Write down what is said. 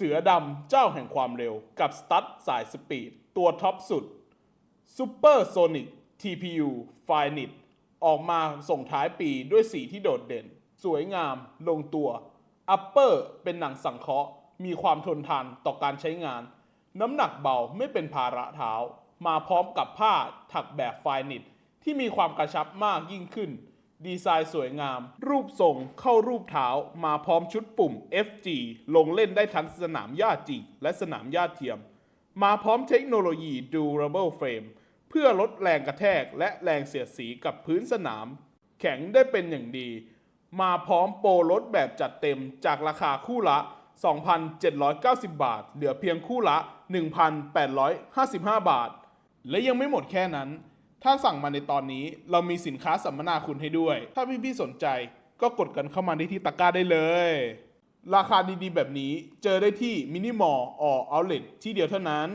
สือดำเจ้าแห่งความเร็วกับสตั๊ดสายสปีด ตัวท็อปสุด Super Sonic TPU f i n i t ออกมาส่งท้ายปีด้วยสีที่โดดเด่น สวยงามลงตัว Upper เป็นหนังสังเคราะห์ มีความทนทานต่อการใช้งาน น้ำหนักเบาไม่เป็นภาระเท้า มาพร้อมกับผ้าถักแบบไฟนิตที่มีความกระชับมากยิ่งขึ้น ดีไซน์สวยงาม รูปทรงเข้ารูปเท้า มาพร้อมชุดปุ่ม FG ลงเล่นได้ทั้งสนามหญ้าจริงและสนามหญ้าเทียม มาพร้อมเทคโนโลยี Durable Frame เพื่อลดแรงกระแทกและแรงเสียดสีกับพื้นสนาม แข็งได้เป็นอย่างดี มาพร้อมโปรลดแบบจัดเต็มจากราคาคู่ละ 2,790 บาท เหลือเพียงคู่ละ 1,855 บาท และยังไม่หมดแค่นั้น ถ้าสั่งมาในตอนนี้เรามีสินค้าสัมมนาคุณให้ด้วย ถ้าพี่ๆสนใจก็กดกันเข้ามาที่ที่ตะกร้าได้เลย ราคาดีๆ แบบนี้เจอได้ที่มินิมอลออเอาเลทที่เดียวเท่านั้น